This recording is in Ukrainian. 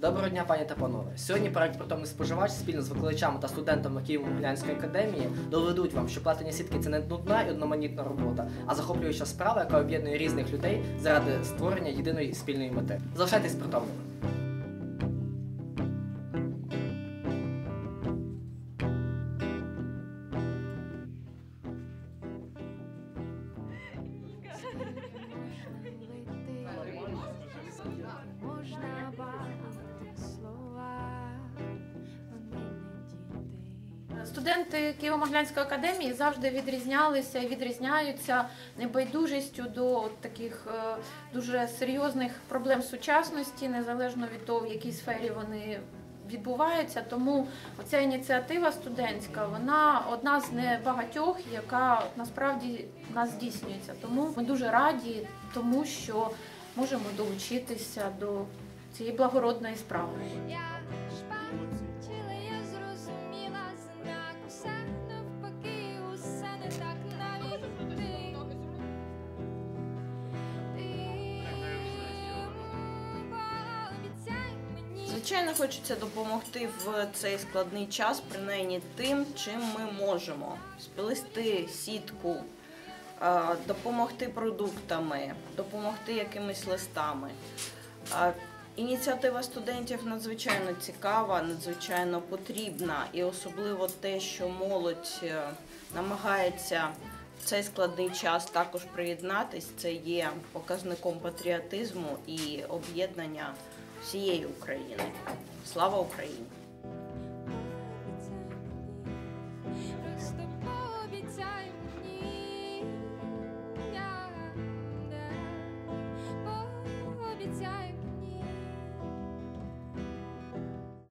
Доброго дня, пані та панове. Сьогодні проект «Притомний споживач спільно з викладачами та студентами Києво-Могилянської академії доведуть вам, що платення сітки це не нудна і одноманітна робота, а захоплююча справа, яка об'єднує різних людей заради створення єдиної спільної мети. Залишайтесь притомними. Студенти Києво-Могилянської академії завжди відрізнялися і відрізняються небайдужістю до таких е, дуже серйозних проблем сучасності, незалежно від того, в якій сфері вони відбуваються. Тому оця ініціатива студентська, вона одна з небагатьох, яка насправді в нас здійснюється. Тому ми дуже раді, тому що можемо долучитися до цієї благородної справи. Звичайно, хочеться допомогти в цей складний час, принаймні тим, чим ми можемо. Сплести сітку, допомогти продуктами, допомогти якимись листами. Ініціатива студентів надзвичайно цікава, надзвичайно потрібна, і особливо те, що молодь е, намагається цей складний час також приєднатись, це є показником патріотизму і об'єднання всієї України. Слава Україні!